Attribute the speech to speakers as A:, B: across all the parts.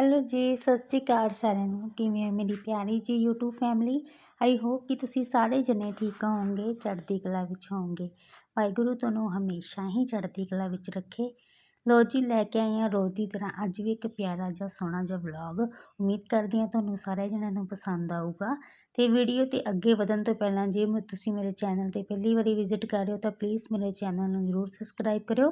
A: Hello ਜੀ, ਸਤਿ ਸ਼੍ਰੀ ਅਕਾਲ ਸਾਰਿਆਂ ਨੂੰ। ਕਿਵੇਂ ਹੋ ਮੇਰੀ ਪਿਆਰੀ ਜੀ YouTube ਫੈਮਿਲੀ ਆਈ ਹੋਪ ਕਿ ਤੁਸੀਂ ਸਾਰੇ ਜਣੇ ਠੀਕ ਹੋਵੋਗੇ, ਚੜ੍ਹਦੀ ਕਲਾ ਵਿੱਚ ਹੋਵੋਗੇ। ਵਾਹਿਗੁਰੂ ਤੁਹਾਨੂੰ ਹਮੇਸ਼ਾ ਹੀ ਚੜ੍ਹਦੀ ਕਲਾ ਵਿੱਚ ਰੱਖੇ। ਲੋ ਜੀ, ਲੈ ਕੇ ਆਈ ਹਾਂ ਰੋਜ਼ ਦੀ ਤਰ੍ਹਾਂ ਅੱਜ ਵੀ ਇੱਕ ਪਿਆਰਾ ਜਿਹਾ ਸੋਹਣਾ ਜਿਹਾ ਵਲੌਗ ਉਮੀਦ ਕਰਦੀ ਹਾਂ ਤੁਹਾਨੂੰ ਸਾਰੇ ਜਣਿਆਂ ਨੂੰ ਪਸੰਦ ਆਊਗਾ। ਤੇ ਵੀਡੀਓ ਤੇ ਅੱਗੇ ਵਧਣ ਤੋਂ ਪਹਿਲਾਂ ਜੇ ਮ- ਤੁਸੀਂ ਮੇਰੇ ਚੈਨਲ ਤੇ ਪਹਿਲੀ ਵਾਰੀ ਵਿਜ਼ਿਟ ਕਰ ਰਹੇ ਹੋ ਤਾਂ ਪਲੀਜ਼ ਮੇਰੇ ਚੈਨਲ ਨੂੰ ਜ਼ਰੂਰ ਸਬਸਕ੍ਰਾਈਬ ਕਰਿਓ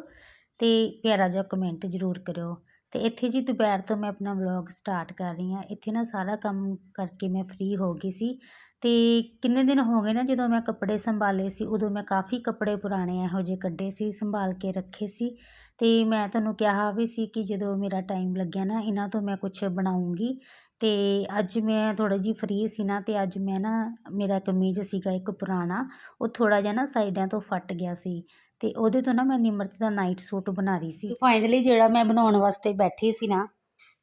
A: ਤੇ ਪਿਆਰਾ ਜਿਹਾ ਕਮੈਂਟ ਜ਼ਰੂਰ ਕਰਿਓ। ਅਤੇ ਇੱਥੇ ਜੀ ਦੁਪਹਿਰ ਤੋਂ ਮੈਂ ਆਪਣਾ ਵਲੋਗ ਸਟਾਰਟ ਕਰ ਰਹੀ ਹਾਂ। ਇੱਥੇ ਨਾ ਸਾਰਾ ਕੰਮ ਕਰਕੇ ਮੈਂ ਫ੍ਰੀ ਹੋ ਗਈ ਸੀ ਅਤੇ ਕਿੰਨੇ ਦਿਨ ਹੋ ਗਏ ਨਾ ਜਦੋਂ ਮੈਂ ਕੱਪੜੇ ਸੰਭਾਲੇ ਸੀ, ਉਦੋਂ ਮੈਂ ਕਾਫੀ ਕੱਪੜੇ ਪੁਰਾਣੇ ਇਹੋ ਜਿਹੇ ਕੱਢੇ ਸੀ, ਸੰਭਾਲ ਕੇ ਰੱਖੇ ਸੀ ਅਤੇ ਮੈਂ ਤੁਹਾਨੂੰ ਕਿਹਾ ਵੀ ਸੀ ਕਿ ਜਦੋਂ ਮੇਰਾ ਟਾਈਮ ਲੱਗਿਆ ਨਾ, ਇਹਨਾਂ ਤੋਂ ਮੈਂ ਕੁਛ ਬਣਾਉਂਗੀ ਅਤੇ ਅੱਜ ਮੈਂ ਥੋੜ੍ਹਾ ਜਿਹੀ ਫ੍ਰੀ ਸੀ ਨਾ ਅਤੇ ਅੱਜ ਮੈਂ ਨਾ ਮੇਰਾ ਕਮੀਜ਼ ਸੀਗਾ ਇੱਕ ਪੁਰਾਣਾ, ਉਹ ਥੋੜ੍ਹਾ ਜਿਹਾ ਨਾ ਸਾਈਡਾਂ ਤੋਂ ਫਟ ਗਿਆ ਸੀ ਤੇ ਉਹਦੇ ਤੋਂ ਨਾ ਮੈਂ ਨਿਮਰਤ ਦਾ ਨਾਈਟ ਸੂਟ ਬਣਾ ਰਹੀ ਸੀ। ਫਾਈਨਲੀ ਜਿਹੜਾ ਮੈਂ ਬਣਾਉਣ ਵਾਸਤੇ ਬੈਠੀ ਸੀ ਨਾ,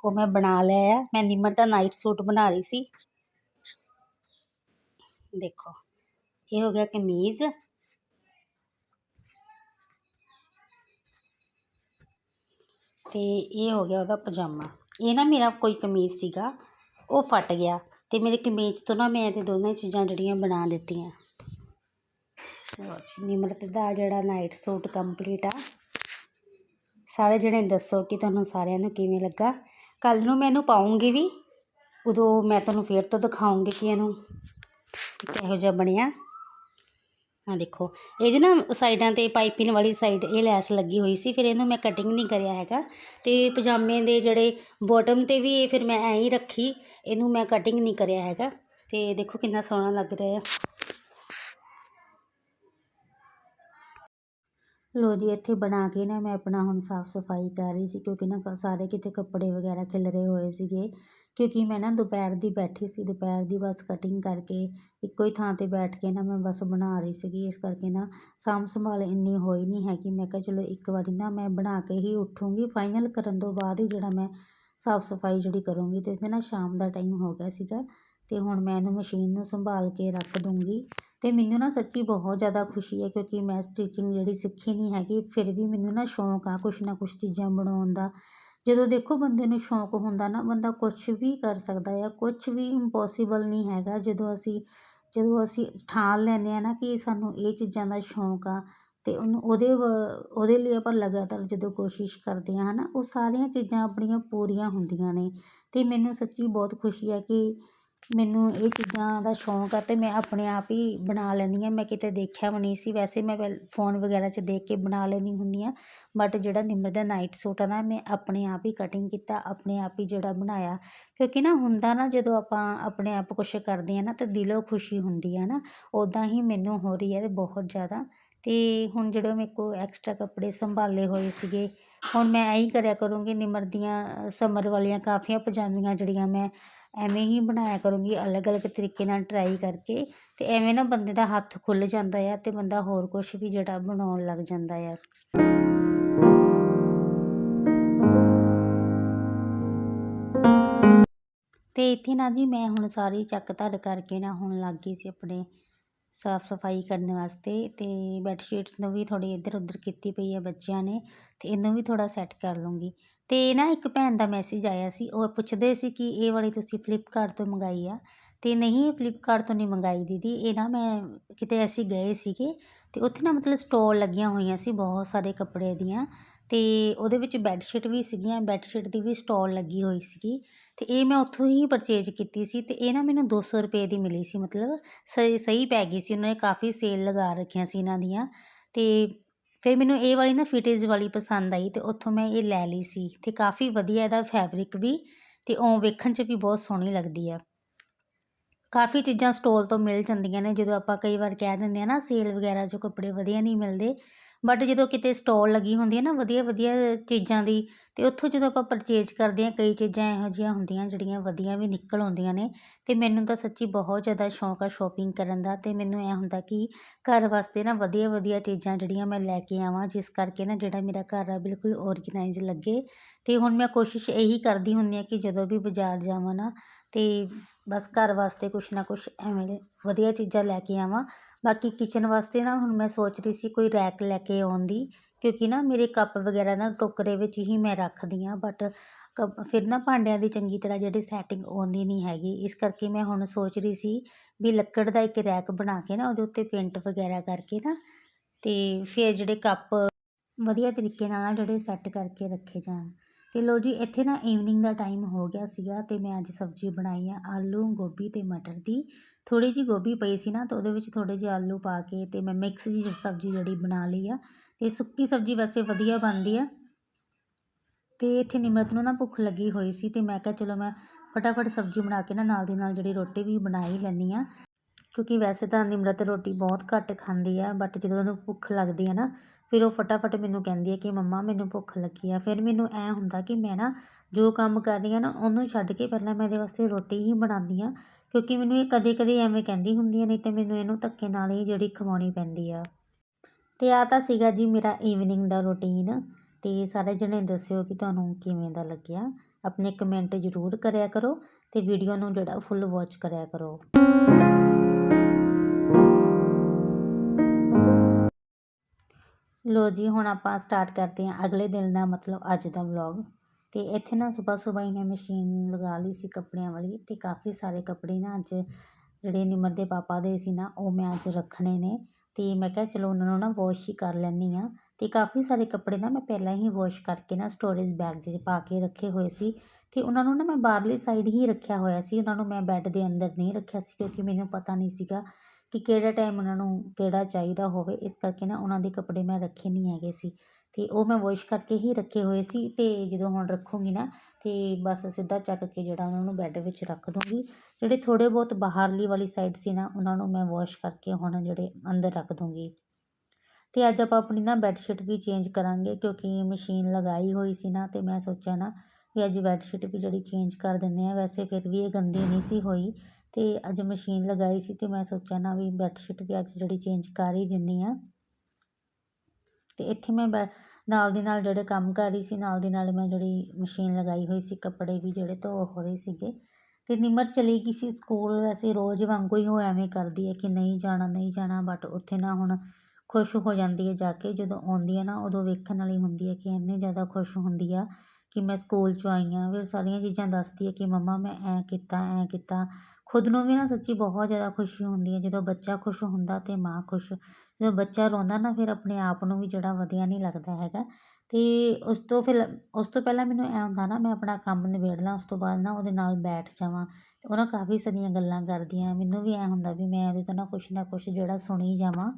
A: ਉਹ ਮੈਂ ਬਣਾ ਲਿਆ ਆ। ਮੈਂ ਨਿਮਰਤ ਦਾ ਨਾਈਟ ਸੂਟ ਬਣਾ ਰਹੀ ਸੀ। ਦੇਖੋ, ਇਹ ਹੋ ਗਿਆ ਕਮੀਜ਼। ਤੇ ਇਹ ਹੋ ਗਿਆ ਉਹਦਾ ਪਜਾਮਾ। ਇਹ ਨਾ ਮੇਰਾ ਕੋਈ ਕਮੀਜ਼ ਸੀਗਾ, ਉਹ ਫਟ ਗਿਆ। ਤੇ ਮੇਰੇ ਕਮੀਜ਼ ਤੋਂ ਨਾ ਮੈਂ ਤੇ ਦੋਨੇ ਚੀਜ਼ਾਂ ਜਿਹੜੀਆਂ ਬਣਾ ਦਿੱਤੀਆਂ। ਨਿਮਰਤ ਦਾ ਜਿਹੜਾ ਨਾਈਟ ਸੂਟ ਕੰਪਲੀਟ ਆ। ਸਾਰੇ ਜਣੇ ਦੱਸੋ ਕਿ ਤੁਹਾਨੂੰ ਸਾਰਿਆਂ ਨੂੰ ਕਿਵੇਂ ਲੱਗਾ? ਕੱਲ ਨੂੰ ਮੈਂ ਇਹਨੂੰ ਪਾਉਂਗੀ ਵੀ, ਉਦੋਂ ਮੈਂ ਤੁਹਾਨੂੰ ਫੇਰ ਤੋਂ ਦਿਖਾਉਂਗੀ ਕਿ ਇਹਨੂੰ ਕਿਹੋ ਜਿਹਾ ਬਣਿਆ। ਆ ਦੇਖੋ, ਇਹਦੇ ਨਾ ਸਾਈਡਾਂ ਤੇ ਪਾਈਪਿੰਗ ਵਾਲੀ ਸਾਈਡ ਇਹ ਲੈਸ ਲੱਗੀ ਹੋਈ ਸੀ, ਫਿਰ ਇਹਨੂੰ ਮੈਂ ਕਟਿੰਗ ਨਹੀਂ ਕਰਿਆ ਹੈਗਾ। ਤੇ ਪਜਾਮੇ ਦੇ ਜਿਹੜੇ ਬਾਟਮ ਤੇ ਵੀ ਇਹ ਫਿਰ ਮੈਂ ਐਂ ਹੀ ਰੱਖੀ, ਇਹਨੂੰ ਮੈਂ ਕਟਿੰਗ ਨਹੀਂ ਕਰਿਆ ਹੈਗਾ। ਤੇ ਦੇਖੋ ਕਿੰਨਾ ਸੋਹਣਾ ਲੱਗ ਰਿਹਾ ਹੈ ਲੋ ਜੀ, ਇੱਥੇ ਬਣਾ ਕੇ ਨਾ ਮੈਂ ਆਪਣਾ ਹੁਣ ਸਾਫ਼ ਸਫ਼ਾਈ ਕਰ ਰਹੀ ਸੀ, ਕਿਉਂਕਿ ਨਾ ਕ- ਸਾਰੇ ਕਿਤੇ ਕੱਪੜੇ ਵਗੈਰਾ ਖਿਲਰੇ ਹੋਏ ਸੀਗੇ। ਕਿਉਂਕਿ ਮੈਂ ਨਾ ਦੁਪਹਿਰ ਦੀ ਬੈਠੀ ਸੀ, ਦੁਪਹਿਰ ਦੀ ਬਸ ਕਟਿੰਗ ਕਰਕੇ ਇੱਕੋ ਹੀ ਥਾਂ ਤੇ ਬੈਠ ਕੇ ਨਾ ਮੈਂ ਬਸ ਬਣਾ ਰਹੀ ਸੀਗੀ। ਇਸ ਕਰਕੇ ਨਾ ਸਾਂਭ ਸੰਭਾਲ ਇੰਨੀ ਹੋਈ ਨਹੀਂ ਹੈਗੀ। ਮੈਂ ਕਿਹਾ ਚਲੋ ਇੱਕ ਵਾਰੀ ਨਾ ਮੈਂ ਬਣਾ ਕੇ ਹੀ ਉੱਠੂੰਗੀ। ਫਾਈਨਲ ਕਰਨ ਤੋਂ ਬਾਅਦ ਹੀ ਜਿਹੜਾ ਮੈਂ ਸਾਫ਼ ਸਫ਼ਾਈ ਜਿਹੜੀ ਕਰੂੰਗੀ, ਤੇ ਇੱਥੇ ਨਾ ਸ਼ਾਮ ਦਾ ਟਾਈਮ ਹੋ ਗਿਆ ਸੀਗਾ। ਅਤੇ ਹੁਣ ਮੈਂ ਇਹਨੂੰ ਮਸ਼ੀਨ ਨੂੰ ਸੰਭਾਲ ਕੇ ਰੱਖ ਦੂੰਗੀ। ਅਤੇ ਮੈਨੂੰ ਨਾ ਸੱਚੀ ਬਹੁਤ ਜ਼ਿਆਦਾ ਖੁਸ਼ੀ ਹੈ ਕਿਉਂਕਿ ਮੈਂ ਸਟਿਚਿੰਗ ਜਿਹੜੀ ਸਿੱਖੀ ਨਹੀਂ ਹੈਗੀ, ਫਿਰ ਵੀ ਮੈਨੂੰ ਨਾ ਸ਼ੌਂਕ ਆ ਕੁਛ ਨਾ ਕੁਛ ਚੀਜ਼ਾਂ ਬਣਾਉਣ ਦਾ। ਜਦੋਂ ਦੇਖੋ ਬੰਦੇ ਨੂੰ ਸ਼ੌਂਕ ਹੁੰਦਾ ਨਾ, ਬੰਦਾ ਕੁਛ ਵੀ ਕਰ ਸਕਦਾ ਆ, ਕੁਛ ਵੀ ਇੰਪੋਸੀਬਲ ਨਹੀਂ ਹੈਗਾ। ਜਦੋਂ ਅਸੀਂ ਜਦੋਂ ਅਸੀਂ ਠਾਣ ਲੈਂਦੇ ਹਾਂ ਨਾ ਕਿ ਸਾਨੂੰ ਇਹ ਚੀਜ਼ਾਂ ਦਾ ਸ਼ੌਂਕ ਆ ਅਤੇ ਉਹਨੂੰ ਉਹਦੇ ਵ- ਉਹਦੇ ਲਈ ਆਪਾਂ ਲਗਾਤਾਰ ਜਦੋਂ ਕੋਸ਼ਿਸ਼ ਕਰਦੇ ਹਾਂ ਹੈ ਨਾ ਉਹ ਸਾਰੀਆਂ ਚੀਜ਼ਾਂ ਆਪਣੀਆਂ ਪੂਰੀਆਂ ਹੁੰਦੀਆਂ ਨੇ। ਅਤੇ ਮੈਨੂੰ ਸੱਚੀ ਬਹੁਤ ਖੁਸ਼ੀ ਹੈ ਕਿ ਮੈਨੂੰ ਇਹ ਚੀਜ਼ਾਂ ਦਾ ਸ਼ੌਂਕ ਆ ਅਤੇ ਮੈਂ ਆਪਣੇ ਆਪ ਹੀ ਬਣਾ ਲੈਂਦੀ ਹਾਂ। ਮੈਂ ਕਿਤੇ ਦੇਖਿਆ ਵੀ ਨਹੀਂ ਸੀ। ਵੈਸੇ ਮੈਂ ਪਹਿਲ ਫੋਨ ਵਗੈਰਾ 'ਚ ਦੇਖ ਕੇ ਬਣਾ ਲੈਂਦੀ ਹੁੰਦੀ ਹਾਂ। ਬਟ ਜਿਹੜਾ ਨਿਮਰ ਦਾ ਨਾਈਟ ਸੂਟ ਆ ਨਾ, ਮੈਂ ਆਪਣੇ ਆਪ ਹੀ ਕਟਿੰਗ ਕੀਤਾ, ਆਪਣੇ ਆਪ ਹੀ ਜਿਹੜਾ ਬਣਾਇਆ। ਕਿਉਂਕਿ ਨਾ ਹੁੰਦਾ ਨਾ, ਜਦੋਂ ਆਪਾਂ ਆਪਣੇ ਆਪ ਕੁਛ ਕਰਦੇ ਹਾਂ ਨਾ, ਤਾਂ ਦਿਲੋਂ ਖੁਸ਼ੀ ਹੁੰਦੀ ਹੈ ਨਾ। ਉੱਦਾਂ ਹੀ ਮੈਨੂੰ ਹੋ ਰਹੀ ਹੈ ਅਤੇ ਬਹੁਤ ਜ਼ਿਆਦਾ। ਅਤੇ ਹੁਣ ਜਿਹੜੇ ਮੇਰੇ ਕੋਲ ਐਕਸਟਰਾ ਕੱਪੜੇ ਸੰਭਾਲੇ ਹੋਏ ਸੀਗੇ, ਹੁਣ ਮੈਂ ਇਹੀ ਕਰਿਆ ਕਰੂੰਗੀ, ਨਿਮਰ ਦੀਆਂ ਸਮਰ ਵਾਲੀਆਂ ਕਾਫੀਆਂ, ਪਜਾਮੀਆਂ ਜਿਹੜੀਆਂ ਮੈਂ ਐਵੇਂ ਹੀ ਬਣਾਇਆ ਕਰੂੰਗੀ, ਅਲੱਗ-ਅਲੱਗ ਤਰੀਕੇ ਨਾਲ ਟਰਾਈ ਕਰਕੇ ਅਤੇ ਐਵੇਂ ਨਾ ਬੰਦੇ ਦਾ ਹੱਥ ਖੁੱਲ੍ਹ ਜਾਂਦਾ ਆ ਅਤੇ ਬੰਦਾ ਹੋਰ ਕੁਛ ਵੀ ਜਿਹੜਾ ਬਣਾਉਣ ਲੱਗ ਜਾਂਦਾ ਆ। ਤੇ ਇੱਥੇ ਨਾ ਜੀ ਮੈਂ ਹੁਣ ਸਾਰੀ ਚੱਕ ਧਰ ਕਰਕੇ ਨਾ ਹੁਣ ਲੱਗ ਗਈ ਸੀ ਆਪਣੇ ਸਾਫ਼ ਸਫ਼ਾਈ ਕਰਨ ਵਾਸਤੇ ਤੇ ਬੈੱਡ ਸ਼ੀਟ ਨੂੰ ਵੀ ਥੋੜੀ ਇੱਧਰ ਉੱਧਰ ਕੀਤੀ ਪਈ ਹੈ ਬੱਚਿਆਂ ਨੇ ਤੇ ਇਹਨੂੰ ਵੀ ਥੋੜਾ ਸੈੱਟ ਕਰ ਲੂੰਗੀ। ਅਤੇ ਨਾ ਇੱਕ ਭੈਣ ਦਾ ਮੈਸੇਜ ਆਇਆ ਸੀ, ਉਹ ਪੁੱਛਦੇ ਸੀ ਕਿ ਇਹ ਵਾਲੀ ਤੁਸੀਂ ਫਲਿੱਪਕਾਰਟ ਤੋਂ ਮੰਗਵਾਈ ਆ। ਅਤੇ ਨਹੀਂ, ਇਹ ਫਲਿੱਪਕਾਰਟ ਤੋਂ ਨਹੀਂ ਮੰਗਵਾਈ ਦੀਦੀ, ਇਹ ਨਾ ਮੈਂ ਕਿਤੇ ਅਸੀਂ ਗਏ ਸੀਗੇ ਅਤੇ ਉੱਥੇ ਨਾ ਮਤਲਬ ਸਟੋਲ ਲੱਗੀਆਂ ਹੋਈਆਂ ਸੀ ਬਹੁਤ ਸਾਰੇ ਕੱਪੜੇ ਦੀਆਂ ਅਤੇ ਉਹਦੇ ਵਿੱਚ ਬੈੱਡਸ਼ੀਟ ਵੀ ਸੀਗੀਆਂ ਬੈੱਡਸ਼ੀਟ ਦੀ ਵੀ ਸਟੋਲ ਲੱਗੀ ਹੋਈ ਸੀਗੀ ਅਤੇ ਇਹ ਮੈਂ ਉੱਥੋਂ ਹੀ ਪਰਚੇਜ ਕੀਤੀ ਸੀ ਅਤੇ ਇਹ ਨਾ ਮੈਨੂੰ ਦੋ ਸੌ ਰੁਪਏ ਦੀ ਮਿਲੀ ਸੀ, ਮਤਲਬ ਸਹੀ ਸਹੀ ਪੈ ਗਈ ਸੀ, ਉਹਨਾਂ ਨੇ ਕਾਫੀ ਸੇਲ ਲਗਾ ਰੱਖੀਆਂ ਸੀ ਇਹਨਾਂ ਦੀਆਂ ਅਤੇ ਫਿਰ ਮੈਨੂੰ ਇਹ ਵਾਲੀ ਨਾ ਫਿਟੇਜ ਵਾਲੀ ਪਸੰਦ ਆਈ ਤੇ ਉੱਥੋਂ ਮੈਂ ਇਹ ਲੈ ਲਈ ਸੀ ਤੇ ਕਾਫੀ ਵਧੀਆ ਇਹਦਾ ਫੈਬਰਿਕ ਵੀ ਤੇ ਉਹ ਵੇਖਣ 'ਚ ਵੀ ਬਹੁਤ ਸੋਹਣੀ ਲੱਗਦੀ ਆ। ਕਾਫੀ ਚੀਜ਼ਾਂ ਸਟੋਲ ਤੋਂ ਮਿਲ ਜਾਂਦੀਆਂ ਨੇ, ਜਦੋਂ ਆਪਾਂ ਕਈ ਵਾਰ ਕਹਿ ਦਿੰਦੇ ਆ ਨਾ, ਸੇਲ ਵਗੈਰਾ 'ਚੋਂ ਕੱਪੜੇ ਵਧੀਆ ਨਹੀਂ ਮਿਲਦੇ। ਬਟ ਜਦੋਂ ਕਿਤੇ ਸਟੋਲ ਲੱਗੀ ਹੁੰਦੀ ਹੈ ਨਾ ਵਧੀਆ ਵਧੀਆ ਚੀਜ਼ਾਂ ਦੀ, ਤੇ ਉੱਥੋਂ ਜਦੋਂ ਆਪਾਂ ਪਰਚੇਜ ਕਰਦੇ ਆ ਕਈ ਚੀਜ਼ਾਂ ਇਹੋ ਜਿਹੀਆਂ ਹੁੰਦੀਆਂ ਜਿਹੜੀਆਂ ਵਧੀਆ ਵੀ ਨਿਕਲ ਆਉਂਦੀਆਂ ਨੇ, ਤੇ ਮੈਨੂੰ ਤਾਂ ਸੱਚੀ ਬਹੁਤ ਜ਼ਿਆਦਾ ਸ਼ੌਂਕ ਆ ਸ਼ੋਪਿੰਗ ਕਰਨ ਦਾ, ਤੇ ਮੈਨੂੰ ਇਹ ਹੁੰਦਾ ਕਿ ਘਰ ਵਾਸਤੇ ਨਾ ਵਧੀਆ ਵਧੀਆ ਚੀਜ਼ਾਂ ਜਿਹੜੀਆਂ ਮੈਂ ਲੈ ਕੇ ਆਵਾਂ, ਜਿਸ ਕਰਕੇ ਨਾ ਜਿਹੜਾ ਮੇਰਾ ਘਰ ਆ ਬਿਲਕੁਲ ਆਰਗੇਨਾਈਜ਼ ਲੱਗੇ। ਤੇ ਹੁਣ ਮੈਂ ਕੋਸ਼ਿਸ਼ ਇਹੀ ਕਰਦੀ ਹੁੰਦੀ ਆ ਕਿ ਜਦੋਂ ਵੀ ਬਾਜ਼ਾਰ ਜਾਵਾਂ ਨਾ, ਤੇ ਬਸ ਘਰ ਵਾਸਤੇ ਕੁਛ ਨਾ ਕੁਛ ਐਵੇਂ ਵਧੀਆ ਚੀਜ਼ਾਂ ਲੈ ਕੇ ਆਵਾਂ। ਬਾਕੀ ਕਿਚਨ ਵਾਸਤੇ ਨਾ ਹੁਣ ਮੈਂ ਸੋਚ ਰਹੀ ਸੀ ਕੋਈ ਰੈਕ ਲੈ ਕੇ ਆਉਣ ਦੀ, ਕਿਉਂਕਿ ਨਾ ਮੇਰੇ ਕੱਪ ਵਗੈਰਾ ਨਾ ਟੋਕਰੇ ਵਿੱਚ ਹੀ ਮੈਂ ਰੱਖਦੀ ਹਾਂ ਬਟ ਕ ਫਿਰ ਨਾ ਭਾਂਡਿਆਂ ਦੀ ਚੰਗੀ ਤਰ੍ਹਾਂ ਜਿਹੜੀ ਸੈਟਿੰਗ ਆਉਂਦੀ ਨਹੀਂ ਹੈਗੀ। ਇਸ ਕਰਕੇ ਮੈਂ ਹੁਣ ਸੋਚ ਰਹੀ ਸੀ ਵੀ ਲੱਕੜ ਦਾ ਇੱਕ ਰੈਕ ਬਣਾ ਕੇ ਨਾ ਉਹਦੇ ਉੱਤੇ ਪੇਂਟ ਵਗੈਰਾ ਕਰਕੇ ਨਾ ਅਤੇ ਫਿਰ ਜਿਹੜੇ ਕੱਪ ਵਧੀਆ ਤਰੀਕੇ ਨਾਲ ਜਿਹੜੇ ਸੈੱਟ ਕਰਕੇ ਰੱਖੇ ਜਾਣ। ਅਤੇ ਲਓ ਜੀ, ਇੱਥੇ ਨਾ ਈਵਨਿੰਗ ਦਾ ਟਾਈਮ ਹੋ ਗਿਆ ਸੀਗਾ ਅਤੇ ਮੈਂ ਅੱਜ ਸਬਜ਼ੀ ਬਣਾਈ ਆ, ਆਲੂ, ਗੋਭੀ ਅਤੇ ਮਟਰ ਦੀ। ਥੋੜ੍ਹੀ ਜਿਹੀ ਗੋਭੀ ਪਈ ਸੀ ਨਾ, ਤਾਂ ਉਹਦੇ ਵਿੱਚ ਥੋੜ੍ਹੇ ਜਿਹੇ ਆਲੂ ਪਾ ਕੇ ਅਤੇ ਮੈਂ ਮਿਕਸ ਜੀ ਸਬਜ਼ੀ ਜਿਹੜੀ ਬਣਾ ਲਈ ਆ। ਅਤੇ ਸੁੱਕੀ ਸਬਜ਼ੀ ਵੈਸੇ ਵਧੀਆ ਬਣਦੀ ਆ। ਅਤੇ ਇੱਥੇ ਨਿਮਰਤ ਨੂੰ ਨਾ ਭੁੱਖ ਲੱਗੀ ਹੋਈ ਸੀ ਅਤੇ ਮੈਂ ਕਿਹਾ, ਚਲੋ ਮੈਂ ਫਟਾਫਟ ਸਬਜ਼ੀ ਬਣਾ ਕੇ ਨਾ ਨਾਲ ਦੀ ਨਾਲ ਜਿਹੜੀ ਰੋਟੀ ਵੀ ਬਣਾ ਹੀ ਲੈਂਦੀ ਹਾਂ ਕਿਉਂਕਿ ਵੈਸੇ ਤਾਂ ਨਿਮਰਤ ਰੋਟੀ ਬਹੁਤ ਘੱਟ ਖਾਂਦੀ ਆ ਬਟ ਜਦੋਂ ਉਹਨੂੰ ਭੁੱਖ ਲੱਗਦੀ ਆ ਨਾ ਫਿਰ ਉਹ ਫਟਾਫਟ ਮੈਨੂੰ ਕਹਿੰਦੀ ਹੈ ਕਿ ਮੰਮਾ, ਮੈਨੂੰ ਭੁੱਖ ਲੱਗੀ ਆ। ਫਿਰ ਮੈਨੂੰ ਐ ਹੁੰਦਾ ਕਿ ਮੈਂ ਨਾ ਜੋ ਕੰਮ ਕਰ ਰਹੀ ਹਾਂ ਨਾ, ਉਹਨੂੰ ਛੱਡ ਕੇ ਪਹਿਲਾਂ ਮੈਂ ਇਹਦੇ ਵਾਸਤੇ ਰੋਟੀ ਹੀ ਬਣਾਉਂਦੀ ਹਾਂ। ਕਿਉਂਕਿ ਮੈਨੂੰ ਇਹ ਕਦੇ ਕਦੇ ਐਵੇਂ ਕਹਿੰਦੀ ਹੁੰਦੀ ਹੈ, ਨਹੀਂ ਤਾਂ ਮੈਨੂੰ ਇਹਨੂੰ ਧੱਕੇ ਨਾਲ ਹੀ ਜਿਹੜੀ ਖਵਾਉਣੀ ਪੈਂਦੀ ਆ। ਅਤੇ ਆ ਤਾਂ ਸੀਗਾ ਜੀ ਮੇਰਾ ਈਵਨਿੰਗ ਦਾ ਰੂਟੀਨ ਅਤੇ ਸਾਰੇ ਜਣੇ ਦੱਸਿਓ ਕਿ ਤੁਹਾਨੂੰ ਕਿਵੇਂ ਦਾ ਲੱਗਿਆ। ਆਪਣੇ ਕਮੈਂਟ ਜ਼ਰੂਰ ਕਰਿਆ ਕਰੋ ਅਤੇ ਵੀਡੀਓ ਨੂੰ ਜਿਹੜਾ ਫੁੱਲ ਵਾਚ ਕਰਿਆ ਕਰੋ। ਲੋ ਜੀ, ਹੁਣ ਆਪਾਂ ਸਟਾਰਟ ਕਰਦੇ ਹਾਂ ਅਗਲੇ ਦਿਨ ਦਾ ਮਤਲਬ ਅੱਜ ਦਾ ਵਲੌਗ ਅਤੇ ਇੱਥੇ ਨਾ ਸਵੇਰ ਸਵੇਰ ਹੀ ਮੈਂ ਮਸ਼ੀਨ ਲਗਾ ਲਈ ਸੀ ਕੱਪੜਿਆਂ ਵਾਲੀ ਅਤੇ ਕਾਫੀ ਸਾਰੇ ਕੱਪੜੇ ਨਾ ਅੱਜ ਜਿਹੜੇ ਨਿਮਰ ਦੇ ਪਾਪਾ ਦੇ ਸੀ ਨਾ, ਉਹ ਮੈਂ ਅੱਜ ਰੱਖਣੇ ਨੇ। ਅਤੇ ਮੈਂ ਕਿਹਾ ਚਲੋ ਉਹਨਾਂ ਨੂੰ ਨਾ ਵਾਸ਼ ਹੀ ਕਰ ਲੈਂਦੀ ਹਾਂ। ਅਤੇ ਕਾਫੀ ਸਾਰੇ ਕੱਪੜੇ ਨਾ ਮੈਂ ਪਹਿਲਾਂ ਹੀ ਵਾਸ਼ ਕਰਕੇ ਨਾ ਸਟੋਰੇਜ ਬੈਗ 'ਚ ਪਾ ਕੇ ਰੱਖੇ ਹੋਏ ਸੀ। ਅਤੇ ਉਹਨਾਂ ਨੂੰ ਨਾ ਮੈਂ ਬਾਹਰਲੀ ਸਾਈਡ ਹੀ ਰੱਖਿਆ ਹੋਇਆ ਸੀ। ਉਹਨਾਂ ਨੂੰ ਮੈਂ ਬੈੱਡ ਦੇ ਅੰਦਰ ਨਹੀਂ ਰੱਖਿਆ ਸੀ ਕਿਉਂਕਿ ਮੈਨੂੰ ਪਤਾ ਨਹੀਂ ਸੀਗਾ ਕਿ ਕਿਹੜਾ ਟਾਈਮ ਉਹਨਾਂ ਨੂੰ ਕਿਹੜਾ ਚਾਹੀਦਾ ਹੋਵੇ, ਇਸ ਕਰਕੇ ਨਾ ਉਹਨਾਂ ਦੇ ਕੱਪੜੇ ਮੈਂ ਰੱਖੇ ਨਹੀਂ ਹੈਗੇ ਸੀ। ਅਤੇ ਉਹ ਮੈਂ ਵੋਸ਼ ਕਰਕੇ ਹੀ ਰੱਖੇ ਹੋਏ ਸੀ ਅਤੇ ਜਦੋਂ ਹੁਣ ਰੱਖੂੰਗੀ ਨਾ ਅਤੇ ਬਸ ਸਿੱਧਾ ਚੱਕ ਕੇ ਜਿਹੜਾ ਉਹਨਾਂ ਨੂੰ ਬੈੱਡ ਵਿੱਚ ਰੱਖ ਦੂੰਗੀ। ਜਿਹੜੇ ਥੋੜ੍ਹੇ ਬਹੁਤ ਬਾਹਰਲੀ ਵਾਲੀ ਸਾਈਡ ਸੀ ਨਾ, ਉਹਨਾਂ ਨੂੰ ਮੈਂ ਵੋਸ਼ ਕਰਕੇ ਹੁਣ ਜਿਹੜੇ ਅੰਦਰ ਰੱਖ ਦੂੰਗੀ। ਅਤੇ ਅੱਜ ਆਪਾਂ ਆਪਣੀ ਨਾ ਬੈੱਡ ਸ਼ੀਟ ਵੀ ਚੇਂਜ ਕਰਾਂਗੇ, ਕਿਉਂਕਿ ਮਸ਼ੀਨ ਲਗਾਈ ਹੋਈ ਸੀ ਨਾ ਅਤੇ ਮੈਂ ਸੋਚਿਆ ਨਾ ਵੀ ਅੱਜ ਬੈੱਡ ਸ਼ੀਟ ਵੀ ਜਿਹੜੀ ਚੇਂਜ ਕਰ ਦਿੰਦੇ ਹਾਂ ਵੈਸੇ ਫਿਰ ਵੀ ਇਹ ਗੰਦੀ ਨਹੀਂ ਸੀ ਹੋਈ। ਅਤੇ ਅੱਜ ਮਸ਼ੀਨ ਲਗਾਈ ਸੀ ਅਤੇ ਮੈਂ ਸੋਚਿਆ ਨਾ ਵੀ ਬੈੱਡਸ਼ੀਟ ਵੀ ਅੱਜ ਜਿਹੜੀ ਚੇਂਜ ਕਰ ਹੀ ਦਿੰਦੀ ਹਾਂ ਅਤੇ ਇੱਥੇ ਮੈਂ ਬੈ, ਨਾਲ ਦੀ ਨਾਲ ਜਿਹੜੇ ਕੰਮ ਕਰ ਰਹੀ ਸੀ, ਨਾਲ ਦੀ ਨਾਲ ਮੈਂ ਜਿਹੜੀ ਮਸ਼ੀਨ ਲਗਾਈ ਹੋਈ ਸੀ, ਕੱਪੜੇ ਵੀ ਜਿਹੜੇ ਧੋ ਹੋ ਰਹੇ ਸੀਗੇ। ਅਤੇ ਨਿਮਰ ਚਲੀ ਗਈ ਸੀ ਸਕੂਲ, ਵੈਸੇ ਰੋਜ਼ ਵਾਂਗੂ ਹੀ ਉਹ ਐਵੇਂ ਕਰਦੀ ਹੈ ਕਿ ਨਹੀਂ ਜਾਣਾ ਨਹੀਂ ਜਾਣਾ ਬਟ ਉੱਥੇ ਨਾ ਹੁਣ ਖੁਸ਼ ਹੋ ਜਾਂਦੀ ਹੈ ਜਾ ਕੇ, ਜਦੋਂ ਆਉਂਦੀ ਹੈ ਨਾ ਉਦੋਂ ਵੇਖਣ ਵਾਲੀ ਹੁੰਦੀ ਹੈ ਕਿ ਇੰਨੀ ਜ਼ਿਆਦਾ ਖੁਸ਼ ਹੁੰਦੀ ਆ ਕਿ ਮੈਂ ਸਕੂਲ 'ਚੋਂ ਆਈ ਹਾਂ। ਫਿਰ ਸਾਰੀਆਂ ਚੀਜ਼ਾਂ ਦੱਸਦੀ ਹੈ ਕਿ ਮੰਮਾ ਮੈਂ ਐਂ ਕੀਤਾ ਐਂ ਕੀਤਾ। ਖੁਦ ਨੂੰ ਵੀ ਨਾ ਸੱਚੀ ਬਹੁਤ ਜ਼ਿਆਦਾ ਖੁਸ਼ੀ ਹੁੰਦੀ ਹੈ, ਜਦੋਂ ਬੱਚਾ ਖੁਸ਼ ਹੁੰਦਾ ਅਤੇ ਮਾਂ ਖੁਸ਼, ਜਦੋਂ ਬੱਚਾ ਰੋਂਦਾ ਨਾ ਫਿਰ ਆਪਣੇ ਆਪ ਨੂੰ ਵੀ ਜਿਹੜਾ ਵਧੀਆ ਨਹੀਂ ਲੱਗਦਾ ਹੈਗਾ। ਅਤੇ ਉਸ ਤੋਂ ਫਿਰ, ਉਸ ਤੋਂ ਪਹਿਲਾਂ ਮੈਨੂੰ ਐਂ ਹੁੰਦਾ ਨਾ, ਮੈਂ ਆਪਣਾ ਕੰਮ ਨਿਬੇੜ ਲਾਂ ਉਸ ਤੋਂ ਬਾਅਦ ਨਾ ਉਹਦੇ ਨਾਲ ਬੈਠ ਜਾਵਾਂ ਅਤੇ ਉਹ ਨਾ ਕਾਫੀ ਸਾਰੀਆਂ ਗੱਲਾਂ ਕਰਦੀਆਂ। ਮੈਨੂੰ ਵੀ ਐਂ ਹੁੰਦਾ ਵੀ ਮੈਂ ਉਹਦੇ ਤੋਂ ਨਾ ਕੁਛ ਨਾ ਕੁਛ ਜਿਹੜਾ ਸੁਣੀ ਜਾਵਾਂ।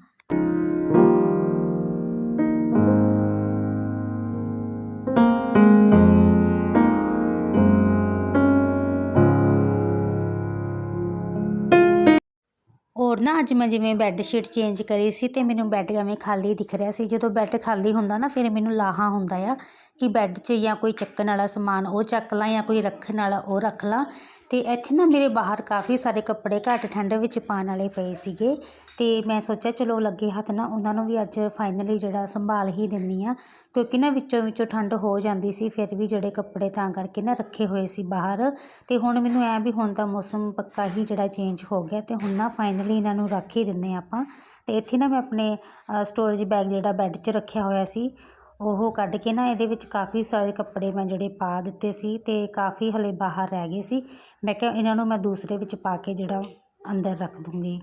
A: ਹੋਰ ਨਾ ਅੱਜ ਮੈਂ ਜਿਵੇਂ ਬੈੱਡ ਸ਼ੀਟ ਚੇਂਜ ਕਰੀ ਸੀ ਅਤੇ ਮੈਨੂੰ ਬੈੱਡ ਐਵੇਂ ਖਾਲੀ ਦਿਖ ਰਿਹਾ ਸੀ। ਜਦੋਂ ਬੈੱਡ ਖਾਲੀ ਹੁੰਦਾ ਨਾ, ਫਿਰ ਮੈਨੂੰ ਲਾਹਾ ਹੁੰਦਾ ਆ। ਕਿ ਬੈੱਡ 'ਚ ਜਾਂ ਕੋਈ ਚੱਕਣ ਵਾਲਾ ਸਮਾਨ ਉਹ ਚੱਕ ਲਾਂ ਜਾਂ ਕੋਈ ਰੱਖਣ ਵਾਲਾ ਉਹ ਰੱਖ ਲਾਂ। ਅਤੇ ਇੱਥੇ ਨਾ ਮੇਰੇ ਬਾਹਰ ਕਾਫੀ ਸਾਰੇ ਕੱਪੜੇ ਘੱਟ ਠੰਡ ਵਿੱਚ ਪਾਉਣ ਵਾਲੇ ਪਏ ਸੀਗੇ। ਅਤੇ ਮੈਂ ਸੋਚਿਆ ਚਲੋ ਲੱਗੇ ਹੱਥ ਨਾ ਉਹਨਾਂ ਨੂੰ ਵੀ ਅੱਜ ਫਾਈਨਲੀ ਜਿਹੜਾ ਸੰਭਾਲ ਹੀ ਦਿੰਦੀ ਹਾਂ ਕਿਉਂਕਿ ਨਾ ਵਿੱਚੋਂ ਵਿੱਚੋਂ ਠੰਡ ਹੋ ਜਾਂਦੀ ਸੀ, ਫਿਰ ਵੀ ਜਿਹੜੇ ਕੱਪੜੇ ਤਾਂ ਕਰਕੇ ਨਾ ਰੱਖੇ ਹੋਏ ਸੀ ਬਾਹਰ। ਅਤੇ ਹੁਣ ਮੈਨੂੰ ਐਂ ਵੀ ਹੁਣ ਤਾਂ ਮੌਸਮ ਪੱਕਾ ਹੀ ਜਿਹੜਾ ਚੇਂਜ ਹੋ ਗਿਆ ਅਤੇ ਹੁਣ ਨਾ ਫਾਈਨਲੀ ਇਹਨਾਂ ਨੂੰ ਰੱਖ ਹੀ ਦਿੰਦੇ ਆਪਾਂ। ਅਤੇ ਇੱਥੇ ਨਾ ਮੈਂ ਆਪਣੇ ਸਟੋਰੇਜ ਬੈਗ ਜਿਹੜਾ ਬੈੱਡ 'ਚ ਰੱਖਿਆ ਹੋਇਆ ਸੀ ਉਹ ਕੱਢ ਕੇ ਨਾ ਇਹਦੇ ਵਿੱਚ ਕਾਫੀ ਸਾਰੇ ਕੱਪੜੇ ਮੈਂ ਜਿਹੜੇ ਪਾ ਦਿੱਤੇ ਸੀ ਅਤੇ ਕਾਫੀ ਹਲੇ ਬਾਹਰ ਰਹਿ ਗਏ ਸੀ। ਮੈਂ ਕਿਹਾ ਇਹਨਾਂ ਨੂੰ ਮੈਂ ਦੂਸਰੇ ਵਿੱਚ ਪਾ ਕੇ ਜਿਹੜਾ ਅੰਦਰ ਰੱਖ ਦੂੰਗੀ।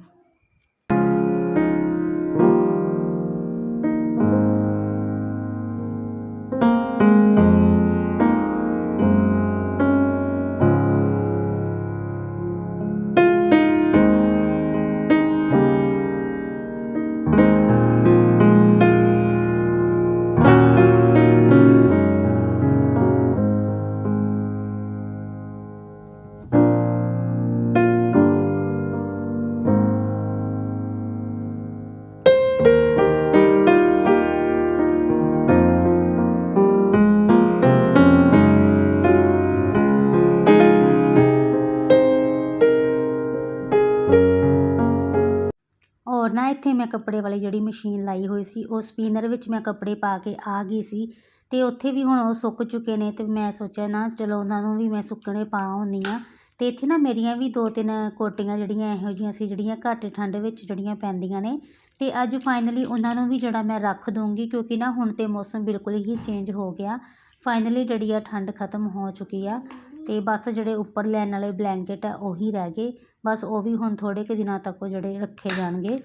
A: ਨਾ ਇੱਥੇ ਮੈਂ ਕੱਪੜੇ ਵਾਲੀ ਜਿਹੜੀ ਮਸ਼ੀਨ ਲਾਈ ਹੋਈ ਸੀ, ਉਹ ਸਪਿਨਰ ਵਿੱਚ ਮੈਂ ਕੱਪੜੇ ਪਾ ਕੇ ਆ ਗਈ ਸੀ ਅਤੇ ਉੱਥੇ ਵੀ ਹੁਣ ਉਹ ਸੁੱਕ ਚੁੱਕੇ ਨੇ ਅਤੇ ਮੈਂ ਸੋਚਿਆ ਨਾ ਚਲੋ ਉਹਨਾਂ ਨੂੰ ਵੀ ਮੈਂ ਸੁੱਕਣੇ ਪਾ ਆਉਂਦੀ ਹਾਂ। ਅਤੇ ਇੱਥੇ ਨਾ ਮੇਰੀਆਂ ਵੀ ਦੋ ਤਿੰਨ ਕੋਟੀਆਂ ਜਿਹੜੀਆਂ ਇਹੋ ਜਿਹੀਆਂ ਸੀ, ਜਿਹੜੀਆਂ ਘੱਟ ਠੰਡ ਵਿੱਚ ਜਿਹੜੀਆਂ ਪੈਂਦੀਆਂ ਨੇ ਅਤੇ ਅੱਜ ਫਾਈਨਲੀ ਉਹਨਾਂ ਨੂੰ ਵੀ ਜਿਹੜਾ ਮੈਂ ਰੱਖ ਦੂੰਗੀ ਕਿਉਂਕਿ ਨਾ ਹੁਣ ਤਾਂ ਮੌਸਮ ਬਿਲਕੁਲ ਹੀ ਚੇਂਜ ਹੋ ਗਿਆ। ਫਾਈਨਲੀ ਜਿਹੜੀ ਆ ਠੰਡ ਖਤਮ ਹੋ ਚੁੱਕੀ ਆ ਅਤੇ ਬਸ ਜਿਹੜੇ ਉੱਪਰ ਲੈਣ ਵਾਲੇ ਬਲੈਂਕਟ ਆ, ਉਹੀ ਰਹਿ ਗਏ। ਬਸ ਉਹ ਵੀ ਹੁਣ ਥੋੜ੍ਹੇ ਕੁ ਦਿਨਾਂ ਤੱਕ ਉਹ ਜਿਹੜੇ ਰੱਖੇ ਜਾਣਗੇ।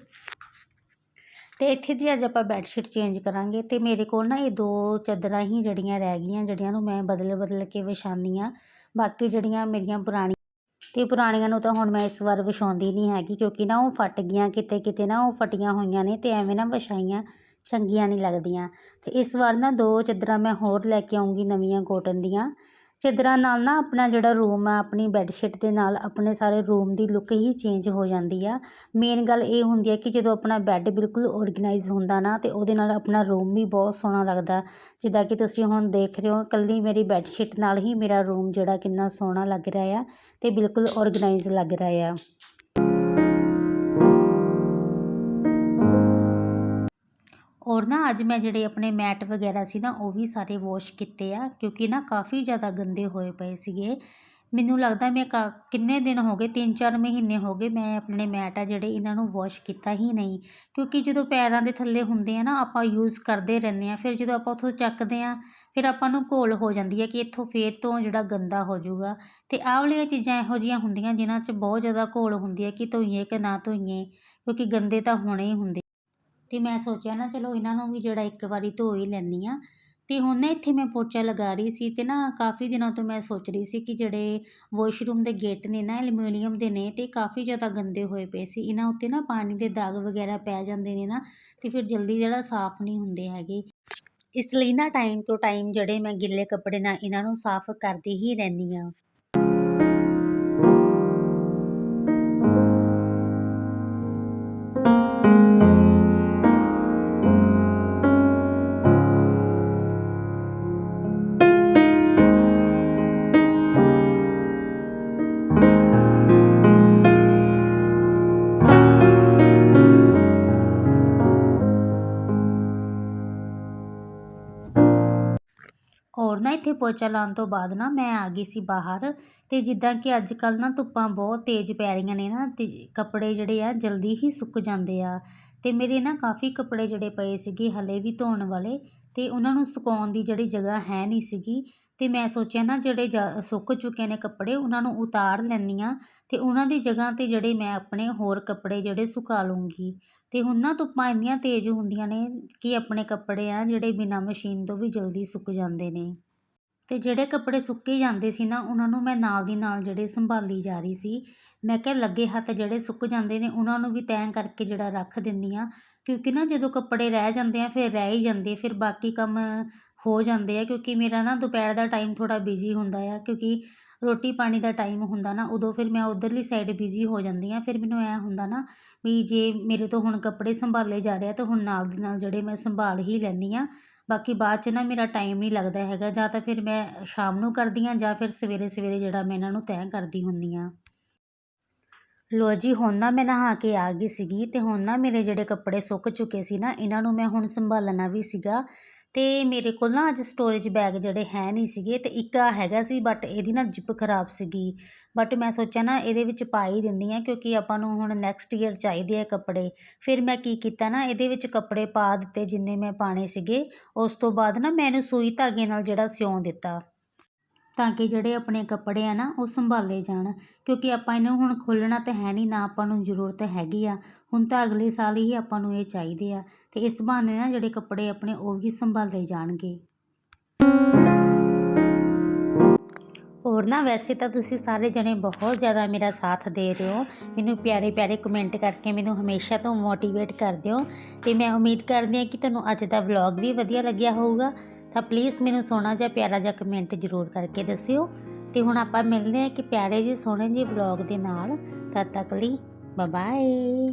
A: ਅਤੇ ਇੱਥੇ ਜੀ ਅੱਜ ਆਪਾਂ ਬੈੱਡਸ਼ੀਟ ਚੇਂਜ ਕਰਾਂਗੇ। ਤੇ ਮੇਰੇ ਕੋਲ ਨਾ ਇਹ ਦੋ ਚਾਦਰਾਂ ਹੀ ਜਿਹੜੀਆਂ ਰਹਿ ਗਈਆਂ, ਜਿਹੜੀਆਂ ਨੂੰ ਮੈਂ ਬਦਲ ਬਦਲ ਕੇ ਵਿਛਾਉਂਦੀ ਹਾਂ। ਬਾਕੀ ਜਿਹੜੀਆਂ ਮੇਰੀਆਂ ਪੁਰਾਣੀਆਂ ਅਤੇ ਪੁਰਾਣੀਆਂ ਨੂੰ ਤਾਂ ਹੁਣ ਮੈਂ ਇਸ ਵਾਰ ਵਿਛਾਉਂਦੀ ਨਹੀਂ ਹੈਗੀ, ਕਿਉਂਕਿ ਨਾ ਉਹ ਫਟ ਗਈਆਂ, ਕਿਤੇ ਕਿਤੇ ਨਾ ਉਹ ਫਟੀਆਂ ਹੋਈਆਂ ਨੇ ਅਤੇ ਐਵੇਂ ਨਾ ਵਿਛਾਈਆਂ ਚੰਗੀਆਂ ਨਹੀਂ ਲੱਗਦੀਆਂ। ਅਤੇ ਇਸ ਵਾਰ ਨਾ ਦੋ ਚਾਦਰਾਂ ਮੈਂ ਹੋਰ ਲੈ ਕੇ ਆਉਂਗੀ ਨਵੀਆਂ ਕੋਟਨ ਦੀਆਂ। ਚਾਦਰਾਂ ਨਾਲ ਨਾ ਆਪਣਾ ਜਿਹੜਾ ਰੂਮ ਆ, ਆਪਣੀ ਬੈੱਡਸ਼ੀਟ ਦੇ ਨਾਲ ਆਪਣੇ ਸਾਰੇ ਰੂਮ ਦੀ ਲੁੱਕ ਹੀ ਚੇਂਜ ਹੋ ਜਾਂਦੀ ਆ। ਮੇਨ ਗੱਲ ਇਹ ਹੁੰਦੀ ਹੈ ਕਿ ਜਦੋਂ ਆਪਣਾ ਬੈੱਡ ਬਿਲਕੁਲ ਆਰਗੇਨਾਈਜ਼ ਹੁੰਦਾ ਨਾ, ਤੇ ਉਹਦੇ ਨਾਲ ਆਪਣਾ ਰੂਮ ਵੀ ਬਹੁਤ ਸੋਹਣਾ ਲੱਗਦਾ। ਜਿੱਦਾਂ ਕਿ ਤੁਸੀਂ ਹੁਣ ਦੇਖ ਰਹੇ ਹੋ, ਇਕੱਲੀ ਮੇਰੀ ਬੈੱਡਸ਼ੀਟ ਨਾਲ ਹੀ ਮੇਰਾ ਰੂਮ ਜਿਹੜਾ ਕਿੰਨਾ ਸੋਹਣਾ ਲੱਗ ਰਿਹਾ ਆ, ਤੇ ਬਿਲਕੁਲ ਆਰਗੇਨਾਈਜ਼ ਲੱਗ ਰਿਹਾ ਆ। ਔਰ ਨਾ ਅੱਜ ਮੈਂ ਜਿਹੜੇ ਆਪਣੇ ਮੈਟ ਵਗੈਰਾ ਸੀ ਨਾ, ਉਹ ਵੀ ਸਾਰੇ ਵਾਸ਼ ਕੀਤੇ ਆ, ਕਿਉਂਕਿ ਨਾ ਕਾਫੀ ਜ਼ਿਆਦਾ ਗੰਦੇ ਹੋਏ ਪਏ ਸੀਗੇ। ਮੈਨੂੰ ਲੱਗਦਾ ਮੈਂ ਕਾ, ਕਿੰਨੇ ਦਿਨ ਹੋ ਗਏ 3-4 ਮਹੀਨੇ ਹੋ ਗਏ ਮੈਂ ਆਪਣੇ ਮੈਟ ਆ ਜਿਹੜੇ ਇਹਨਾਂ ਨੂੰ ਵਾਸ਼ ਕੀਤਾ ਹੀ ਨਹੀਂ। ਕਿਉਂਕਿ ਜਦੋਂ ਪੈਰਾਂ ਦੇ ਥੱਲੇ ਹੁੰਦੇ ਆ ਨਾ, ਆਪਾਂ ਯੂਜ਼ ਕਰਦੇ ਰਹਿੰਦੇ ਆ, ਫਿਰ ਜਦੋਂ ਆਪਾਂ ਉੱਥੋਂ ਚੱਕਦੇ ਆ, ਫਿਰ ਆਪਾਂ ਨੂੰ ਘੋਲ ਹੋ ਜਾਂਦੀ ਹੈ ਕਿ ਇੱਥੋਂ ਫੇਰ ਤੋਂ ਜਿਹੜਾ ਗੰਦਾ ਹੋ ਜਾਊਗਾ। ਤੇ ਆਹ ਵਾਲੀਆਂ ਚੀਜ਼ਾਂ ਇਹੋ ਜਿਹੀਆਂ ਹੁੰਦੀਆਂ, ਜਿਨ੍ਹਾਂ 'ਚ ਬਹੁਤ ਜ਼ਿਆਦਾ ਘੋਲ ਹੁੰਦੀ ਹੈ ਕਿ ਧੋਈਏ ਕਿ ਨਾ ਧੋਈਏ, ਕਿਉਂਕਿ ਗੰਦੇ ਤਾਂ ਹੋਣੇ ਹੀ ਹੁੰਦੇ। ਅਤੇ ਮੈਂ ਸੋਚਿਆ ਨਾ, ਚਲੋ ਇਹਨਾਂ ਨੂੰ ਵੀ ਜਿਹੜਾ ਇੱਕ ਵਾਰੀ ਧੋ ਹੀ ਲੈਂਦੀ ਹਾਂ। ਅਤੇ ਹੁਣ ਨਾ ਇੱਥੇ ਮੈਂ ਪੋਚਾ ਲਗਾ ਰਹੀ ਸੀ ਅਤੇ ਨਾ ਕਾਫੀ ਦਿਨਾਂ ਤੋਂ ਮੈਂ ਸੋਚ ਰਹੀ ਸੀ ਕਿ ਜਿਹੜੇ ਵਾਸ਼ਰੂਮ ਦੇ ਗੇਟ ਨੇ ਨਾ, ਐਲੂਮੀਨੀਅਮ ਦੇ ਨੇ ਅਤੇ ਕਾਫੀ ਜ਼ਿਆਦਾ ਗੰਦੇ ਹੋਏ ਪਏ ਸੀ। ਇਹਨਾਂ ਉੱਤੇ ਨਾ ਪਾਣੀ ਦੇ ਦਾਗ ਵਗੈਰਾ ਪੈ ਜਾਂਦੇ ਨੇ ਨਾ ਅਤੇ ਫਿਰ ਜਲਦੀ ਜਿਹੜਾ ਸਾਫ਼ ਨਹੀਂ ਹੁੰਦੇ ਹੈਗੇ। ਇਸ ਲਈ ਨਾ ਟਾਈਮ ਟੂ ਟਾਈਮ ਜਿਹੜੇ ਮੈਂ ਗਿੱਲੇ ਕੱਪੜੇ ਨਾਲ ਇਹਨਾਂ ਨੂੰ ਸਾਫ਼ ਕਰਦੀ ਹੀ ਰਹਿੰਦੀ ਹਾਂ। ਪੋਚਾ ਲਾਉਣ ਤੋਂ ਬਾਅਦ ਨਾ ਮੈਂ ਆ ਗਈ ਸੀ ਬਾਹਰ ਤੇ ਜਿੱਦਾਂ ਕਿ ਅੱਜ ਕੱਲ੍ਹ ਨਾ ਧੁੱਪਾਂ ਬਹੁਤ ਤੇਜ਼ ਪੈ ਰਹੀਆਂ ਨੇ ਨਾ ਤੇ ਕੱਪੜੇ ਜਿਹੜੇ ਆ ਜਲਦੀ ਹੀ ਸੁੱਕ ਜਾਂਦੇ ਆ ਤੇ ਮੇਰੇ ਨਾ ਕਾਫੀ ਕੱਪੜੇ ਜਿਹੜੇ ਪਏ ਸੀਗੇ ਹਲੇ ਵੀ ਧੋਣ ਵਾਲੇ ਤੇ ਉਹਨਾਂ ਨੂੰ ਸੁਕਾਉਣ ਦੀ ਜਿਹੜੀ ਜਗ੍ਹਾ ਹੈ ਨਹੀਂ ਸੀਗੀ ਤੇ ਮੈਂ ਸੋਚਿਆ ਨਾ ਜਿਹੜੇ ਜਾ- ਸੁੱਕ ਚੁੱਕੇ ਨੇ ਕੱਪੜੇ ਉਹਨਾਂ ਨੂੰ ਉਤਾਰ ਲੈਂਦੀ ਹਾਂ ਤੇ ਉਹਨਾਂ ਦੀ ਜਗ੍ਹਾ ਤੇ ਜਿਹੜੇ ਮੈਂ ਆਪਣੇ ਹੋਰ ਕੱਪੜੇ ਜਿਹੜੇ ਸੁਕਾ ਲੂੰਗੀ ਤੇ ਹੁਣ ਨਾ ਧੁੱਪਾਂ ਇੰਨੀਆਂ ਤੇਜ਼ ਹੁੰਦੀਆਂ ਨੇ ਕਿ ਆਪਣੇ ਕੱਪੜੇ ਆ ਜਿਹੜੇ ਬਿਨਾਂ ਮਸ਼ੀਨ ਤੋਂ ਵੀ ਜਲਦੀ ਸੁੱਕ ਜਾਂਦੇ ਨੇ। ਅਤੇ ਜਿਹੜੇ ਕੱਪੜੇ ਸੁੱਕੇ ਜਾਂਦੇ ਸੀ ਨਾ, ਉਹਨਾਂ ਨੂੰ ਮੈਂ ਨਾਲ ਦੀ ਨਾਲ ਜਿਹੜੇ ਸੰਭਾਲੀ ਜਾ ਰਹੀ ਸੀ। ਮੈਂ ਕਿਹਾ ਲੱਗੇ ਹੱਥ ਜਿਹੜੇ ਸੁੱਕ ਜਾਂਦੇ ਨੇ, ਉਹਨਾਂ ਨੂੰ ਵੀ ਤੈਅ ਕਰਕੇ ਜਿਹੜਾ ਰੱਖ ਦਿੰਦੀ ਹਾਂ। ਕਿਉਂਕਿ ਨਾ ਜਦੋਂ ਕੱਪੜੇ ਰਹਿ ਜਾਂਦੇ ਆ, ਫਿਰ ਰਹਿ ਹੀ ਜਾਂਦੇ, ਫਿਰ ਬਾਕੀ ਕੰਮ ਹੋ ਜਾਂਦੇ ਆ, ਕਿਉਂਕਿ ਮੇਰਾ ਨਾ ਦੁਪਹਿਰ ਦਾ ਟਾਈਮ ਥੋੜਾ ਬਿਜ਼ੀ ਹੁੰਦਾ ਆ। ਕਿਉਂਕਿ ਰੋਟੀ ਪਾਣੀ ਦਾ ਟਾਈਮ ਹੁੰਦਾ ਨਾ, ਉਦੋਂ ਫਿਰ ਮੈਂ ਉਧਰਲੀ ਸਾਈਡ ਬਿਜ਼ੀ ਹੋ ਜਾਂਦੀ ਆ ਫਿਰ ਮੈਨੂੰ ਐ ਹੁੰਦਾ ਨਾ ਵੀ ਜੇ ਮੇਰੇ ਤੋਂ ਹੁਣ ਕੱਪੜੇ ਸੰਭਾਲੇ ਜਾ ਰਿਹਾ ਤਾਂ ਹੁਣ ਨਾਲ ਦੀ ਨਾਲ ਜਿਹੜੇ ਮੈਂ ਸੰਭਾਲ ਹੀ ਲੈਂਦੀ ਆ ਬਾਕੀ ਬਾਅਦ 'ਚ ਨਾ ਮੇਰਾ ਟਾਈਮ ਨਹੀਂ ਲੱਗਦਾ ਹੈਗਾ, ਜਾਂ ਤਾਂ ਫਿਰ ਮੈਂ ਸ਼ਾਮ ਨੂੰ ਕਰਦੀ ਹਾਂ, ਜਾਂ ਫਿਰ ਸਵੇਰੇ ਸਵੇਰੇ ਜਿਹੜਾ ਮੈਂ ਇਹਨਾਂ ਨੂੰ ਤੈਅ ਕਰਦੀ ਹੁੰਦੀ ਹਾਂ। ਲੋ ਜੀ, ਹੁਣ ਨਾ ਮੈਂ ਨਹਾ ਕੇ ਆ ਗਈ ਸੀਗੀ, ਤੇ ਹੁਣ ਨਾ ਮੇਰੇ ਜਿਹੜੇ ਕੱਪੜੇ ਸੁੱਕ ਚੁੱਕੇ ਸੀ ਨਾ, ਇਹਨਾਂ ਨੂੰ ਮੈਂ ਹੁਣ ਸੰਭਾਲਣਾ ਵੀ ਸੀਗਾ। ਤੇ ਮੇਰੇ ਕੋਲ ਨਾ ਅੱਜ ਸਟੋਰੇਜ ਬੈਗ ਜਿਹੜੇ ਹੈ ਨਹੀਂ ਸੀਗੇ ਤੇ ਇੱਕ ਆ ਹੈਗਾ ਸੀ ਬਟ ਇਹਦੀ ਨਾ ਜਿਪ ਖਰਾਬ ਸੀਗੀ। ਬਟ ਮੈਂ ਸੋਚਿਆ ਨਾ ਇਹਦੇ ਵਿੱਚ ਪਾ ਹੀ ਦਿੰਦੀ ਆ ਕਿਉਂਕਿ ਆਪਾਂ ਨੂੰ ਹੁਣ ਨੈਕਸਟ ਈਅਰ ਚਾਹੀਦੇ ਆ ਕੱਪੜੇ। ਫਿਰ ਮੈਂ ਕੀ ਕੀਤਾ ਨਾ, ਇਹਦੇ ਵਿੱਚ ਕੱਪੜੇ ਪਾ ਦਿੱਤੇ ਜਿੰਨੇ ਮੈਂ ਪਾਣੇ ਸੀਗੇ। ਉਸ ਤੋਂ ਬਾਅਦ ਨਾ ਮੈਂ ਇਹਨੂੰ ਸੂਈ ਧਾਗੇ ਨਾਲ ਜਿਹੜਾ ਸਿਉਂ ਦਿੱਤਾ। ਤਾਂ ਕਿ ਜਿਹੜੇ ਆਪਣੇ ਕੱਪੜੇ ਆ ਨਾ, ਉਹ ਸੰਭਾਲੇ ਜਾਣ। ਕਿਉਂਕਿ ਆਪਾਂ ਇਹਨੂੰ ਹੁਣ ਖੋਲ੍ਹਣਾ ਤਾਂ ਹੈ ਨਹੀਂ, ਨਾ ਆਪਾਂ ਨੂੰ ਜ਼ਰੂਰਤ ਹੈਗੀ ਆ। ਹੁਣ ਤਾਂ ਅਗਲੇ ਸਾਲ ਹੀ ਆਪਾਂ ਨੂੰ ਇਹ ਚਾਹੀਦੇ ਆ। ਅਤੇ ਇਸ ਬਹਾਨੇ ਨਾ ਜਿਹੜੇ ਕੱਪੜੇ ਆਪਣੇ, ਉਹ ਵੀ ਸੰਭਾਲੇ ਜਾਣਗੇ। ਹੋਰ ਨਾ, ਵੈਸੇ ਤਾਂ ਤੁਸੀਂ ਸਾਰੇ ਜਣੇ ਬਹੁਤ ਜ਼ਿਆਦਾ ਮੇਰਾ ਸਾਥ ਦੇ ਰਹੇ ਹੋ। ਮੈਨੂੰ ਪਿਆਰੇ ਪਿਆਰੇ ਕਮੈਂਟ ਕਰਕੇ ਮੈਨੂੰ ਹਮੇਸ਼ਾ ਤੋਂ ਮੋਟੀਵੇਟ ਕਰਦੇ ਹੋ। ਤੇ ਮੈਂ ਉਮੀਦ ਕਰਦੀ ਹਾਂ ਕਿ ਤੁਹਾਨੂੰ ਅੱਜ ਦਾ ਵਲੌਗ ਵੀ ਵਧੀਆ ਲੱਗਿਆ ਹੋਊਗਾ। ਤਾਂ ਪਲੀਜ਼ ਮੈਨੂੰ ਸੋਹਣਾ ਜਿਹਾ ਪਿਆਰਾ ਜਿਹਾ ਕਮੈਂਟ ਜ਼ਰੂਰ ਕਰਕੇ ਦੱਸਿਓ। ਤੇ ਹੁਣ ਆਪਾਂ ਮਿਲਦੇ ਹਾਂ ਕਿ ਪਿਆਰੇ ਜਿਹੇ ਸੋਹਣੇ ਜਿਹੇ ਵਲੌਗ ਦੇ ਨਾਲ। ਤਦ ਤੱਕ ਲਈ ਬਾਏ